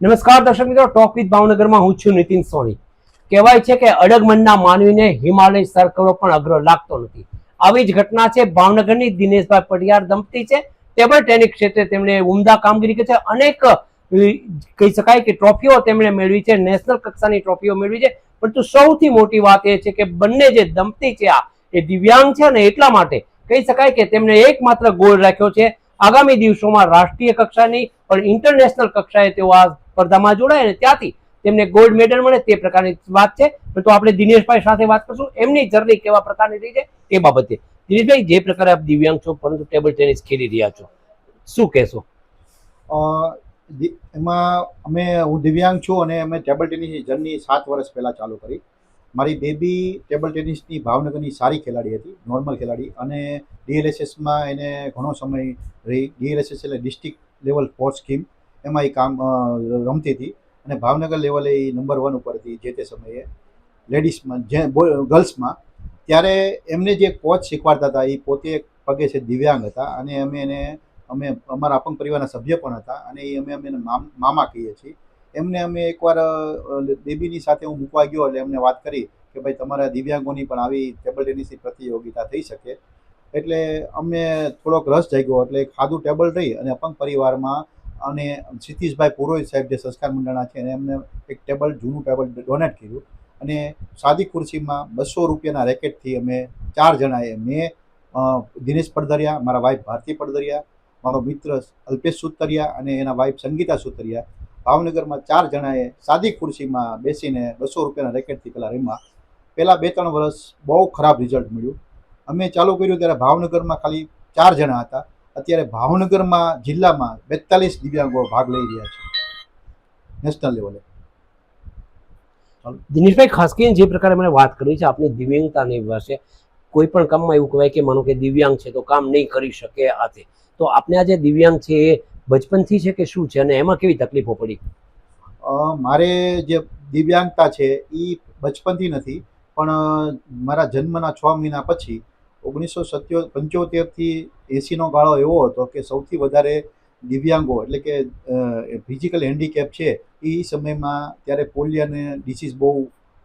નમસ્કાર દર્શક મિત્રો ટોપ વિથ ભાવનગરમાં હું છું નીતિન સોની. કહેવાય છે કે અડગ મનના માનવીને હિમાલય સર કરવો પણ અઘરો લાગતો નથી. આવી જ ઘટના છે ભાવનગરની દિનેશભાઈ પટિયાર દંપતી છે. તેમજ તેની ક્ષેત્રે તેમણે ઉમદા કામગીરી કરી છે. અનેક કહી શકાય કે ટ્રોફીઓ તેમણે મેળવી છે. નેશનલ કક્ષાની ટ્રોફીઓ મેળવી છે. પરંતુ સૌથી મોટી વાત એ છે કે બંને જે દંપતી છે આ, એ દિવ્યાંગ છે ને એટલા માટે કહી શકાય કે તેમણે એકમાત્ર ગોલ રાખ્યો છે. આગામી દિવસોમાં રાષ્ટ્રીય કક્ષાની પણ ઇન્ટરનેશનલ કક્ષાએ તેઓ આ સ્પર્ધામાં જોડાય અને ત્યાંથી તેમને ગોલ્ડ મેડલ મળે તે પ્રકારની વાત છે. તો આપણે દિનેશભાઈ સાથે વાત કરશું. એમની જર્ની કેવા પ્રકારની રહી છે એ બાબતે. દિનેશભાઈ, જે પ્રકારે આપ દિવ્યાંગ છો, પરંતુ ટેબલ ટેનિસ ખેલી રહ્યા છો, શું કહેશો? એમાં અમે, હું દિવ્યાંગ છું અને અમે ટેબલ ટેનિસની જર્ની સાત વર્ષ પહેલાં ચાલુ કરી. મારી બેબી ટેબલ ટેનિસની ભાવનગરની સારી ખેલાડી હતી નોર્મલ ખેલાડી. અને ડીએલએસએસમાં એને ઘણો સમય રહી. ડીએલએસએસ એટલે ડિસ્ટ્રિક્ટ લેવલ સ્પોર્ટ્સ સ્કીમ એમાં એ કામ રમતી હતી. અને ભાવનગર લેવલે એ નંબર વન ઉપર હતી જે તે સમયે. લેડીઝમાં જે ગર્લ્સમાં ત્યારે એમને જે કોચ શીખવાડતા હતા એ પોતે પગે છે દિવ્યાંગ હતા. અને અમે એને, અમે, અમારા અપંગ પરિવારના સભ્ય પણ હતા. અને એ અમે અમે મામા કહીએ છીએ. એમને અમે એકવાર બેબીની સાથે હું મૂકવા ગયો એટલે એમને વાત કરી કે ભાઈ તમારા દિવ્યાંગોની પણ આવી ટેબલ ટેનિસની પ્રતિયોગિતા થઈ શકે. એટલે અમને થોડોક રસ જાગ્યો. એટલે ખાધું ટેબલ રહી અને અપંગ પરિવારમાં અને ક્ષિતિશભાઈ પુરોહિત સાહેબ જે સંસ્કાર મંડળના છે એને એમને એક ટેબલ, જૂનું ટેબલ ડોનેટ કર્યું અને સાદી ખુરશીમાં બસો રૂપિયાના રેકેટથી અમે ચાર જણાએ મેં દિનેશ પડદરિયા, મારા વાઈફ ભારતી પડદરિયા, મારો મિત્ર અલ્પેશ સુતરિયા અને એના વાઈફ સંગીતા સુતરિયા ભાવનગરમાં ચાર જણાએ સાદી ખુરશીમાં બેસીને બસો રૂપિયાના રેકેટથી પેલા રમ્યા. પહેલાં બે ત્રણ વર્ષ બહુ ખરાબ રિઝલ્ટ મળ્યું. અમે ચાલુ કર્યું ત્યારે ભાવનગરમાં ખાલી ચાર જણા હતા. અત્યારે ભાવનગરમાં જિલ્લામાં બેતાલીસ દિવ્યાંગો ભાગ લઈ રહ્યા છે. નેશનલ લેવલે દિનેશભાઈ ખાસ કરીને જે પ્રકારે મને વાત કરી છે આપની દિવ્યાંગતાની વિશે કોઈ પણ કામમાં એવું કહેવાય કે માનો કે દિવ્યાંગ છે તો કામ નહીં કરી શકે આથી. તો આપને આ જે દિવ્યાંગ છે એ બચપનથી છે કે શું છે અને એમાં કેવી તકલીફો પડી? મારે જે દિવ્યાંગતા છે એ બચપનથી નથી પણ મારા જન્મના છ મહિના પછી ઓગણીસો સત્યો પંચોતેરથી એંસીનો ગાળો એવો હતો કે સૌથી વધારે દિવ્યાંગો, એટલે કે ફિઝિકલ હેન્ડીકેપ છે, એ સમયમાં ત્યારે પોલિયન ડિસીઝ બહુ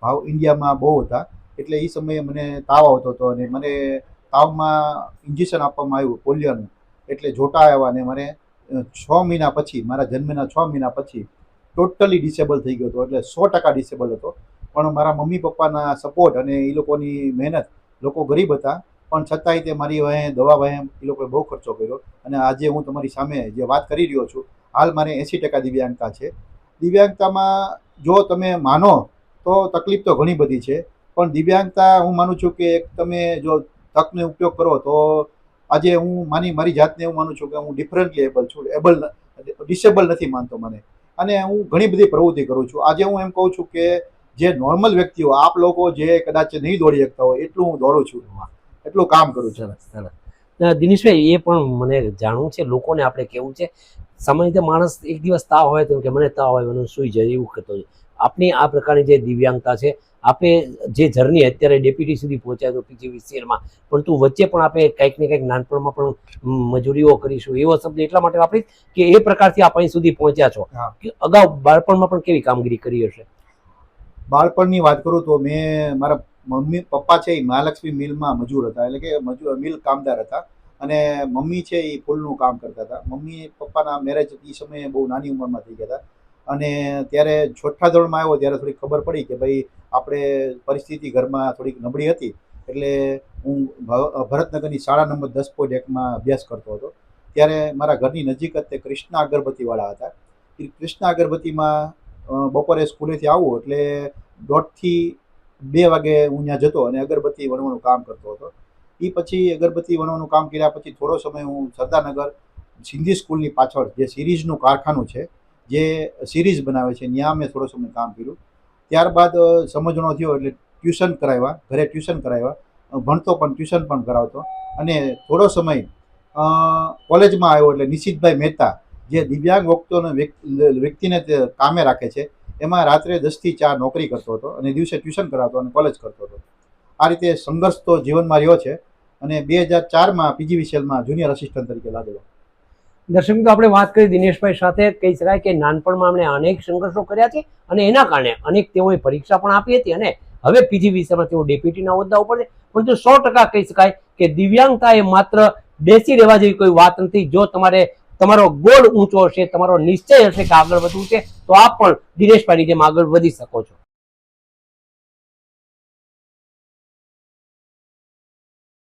ભાવ ઇન્ડિયામાં બહુ હતા. એટલે એ સમયે મને તાવ આવતો હતો અને મને તાવમાં ઇન્જેક્શન આપવામાં આવ્યું પોલિયોનું. એટલે જોટા આવ્યા અને મને છ મહિના પછી, મારા જન્મના છ મહિના પછી ટોટલી ડિસેબલ થઈ ગયો હતો. એટલે સો ટકા ડિસેબલ હતો. પણ મારા મમ્મી પપ્પાના સપોર્ટ અને એ લોકોની મહેનત, લોકો ગરીબ હતા. પણ છતાંય તે મારી વહે, દવા વહે, એ લોકોએ બહુ ખર્ચો કર્યો. અને આજે હું તમારી સામે જે વાત કરી રહ્યો છું, હાલ મારે એંસી ટકા દિવ્યાંગતા છે. દિવ્યાંગતામાં જો તમે માનો, તો તકલીફ તો ઘણી બધી છે. પણ દિવ્યાંગતા હું માનું છું કે એક તમે જો તકનો ઉપયોગ કરો, તો આજે હું માની, મારી જાતને એવું માનું છું કે હું ડિફરન્ટલી એબલ છું એબલ ડિસેબલ નથી માનતો મને. અને હું ઘણી બધી પ્રવૃત્તિ કરું છું. આજે હું એમ કહું છું કે જે નોર્મલ વ્યક્તિઓ, આપ લોકો જે કદાચ નહીં દોડી શકતા હોય, એટલું હું દોડું છું. એટલું કામ કરું છું સરસ સરસ દિનેશભાઈ એ પણ મને જાણવું છે લોકોને આપણે કેવું છે સામાન્ય રીતે માણસ એક દિવસ તાવ હોય તો કે મને તાવ હોય મને સૂઈ જાય એવું કહેતો હોય. આપની આ પ્રકારની જે દિવ્યાંગતા છે આપે જે જર્ની અત્યારે ડેપ્યુટી સુધી પહોંચ્યા તો પણ તું વચ્ચે પણ આપણે કંઈક ને કંઈક નાનપણમાં પણ મજૂરીઓ કરીશું એવો શબ્દ એટલા માટે વાપરીશ કે એ પ્રકારથી આપ અહીં સુધી પહોંચ્યા છો. કે અગાઉ બાળપણમાં પણ કેવી કામગીરી કરી હશે? બાળપણની વાત કરું તો મેં મારા મમ્મી, પપ્પા છે એ મહાલક્ષ્મી મિલમાં મજૂર હતા. એટલે કે મજૂર મિલ કામદાર હતા. અને મમ્મી છે એ ફૂલનું કામ કરતા હતા. મમ્મી પપ્પાના મેરેજ એ સમયે બહુ નાની ઉંમરમાં થઈ ગયા હતા. અને ત્યારે છઠ્ઠા ધોરણમાં આવ્યો ત્યારે થોડી ખબર પડી કે ભાઈ, આપણે પરિસ્થિતિ ઘરમાં થોડીક નબળી હતી. એટલે હું ભરતનગરની શાળા નંબર દસ પોઈન્ટ એકમાં અભ્યાસ કરતો હતો. ત્યારે મારા ઘરની નજીક જ તે કૃષ્ણા અગરબત્તીવાળા હતા. એ કૃષ્ણા અગરબત્તીમાં બપોરે સ્કૂલેથી આવું એટલે દોઢથી બે વાગે હું ત્યાં જતો અને અગરબત્તી વણવાનું કામ કરતો હતો. એ પછી અગરબત્તી વણવાનું કામ કર્યા પછી થોડો સમય હું સરદારનગર સિંધી સ્કૂલની પાછળ જે સિરીઝનું કારખાનું છે, જે સિરીઝ બનાવે છે, ત્યાં મેં થોડો સમય કામ કર્યું. ત્યારબાદ સમજણો થયો એટલે ટ્યુશન કરાવ્યા, ઘરે ટ્યુશન કરાવ્યા. ભણતો પણ, ટ્યુશન પણ કરાવતો. અને થોડો સમય કોલેજમાં આવ્યો એટલે નિશિતભાઈ મહેતા, જે દિવ્યાંગ વ્યક્તિઓને વ્યક્તિને કામે રાખે છે એમાં રાત્રે દસથી ચાર નોકરી કરતો હતો અને દિવસે ટ્યુશન કરાવતો અને કોલેજ કરતો હતો. આ રીતે સંઘર્ષ તો જીવનમાં રહ્યો છે અને બે હજાર ચારમાં પીજી વિશેલમાં જુનિયર અસિસ્ટન્ટ તરીકે લાગેલો દર્શક મિત્રો, આપણે વાત કરી દિનેશભાઈ સાથે. કહી શકાય કે નાનપણમાં એમણે અનેક સંઘર્ષો કર્યા છે અને એના કારણે અનેક તેઓએ પરીક્ષા પણ આપી હતી અને હવે પીજી વિષયમાં તેઓ ડેપ્યુટીના હોદ્દા ઉપર છે. પરંતુ સો ટકા કહી શકાય કે દિવ્યાંગતા એ માત્ર બેસી રહેવા જેવી કોઈ વાત નથી. જો તમારે તમારો ગોળ ઊંચો હશે, તમારો નિશ્ચય હશે કે આગળ વધવું છે તો આપ પણ દિનેશભાઈની જેમ આગળ વધી શકો છો.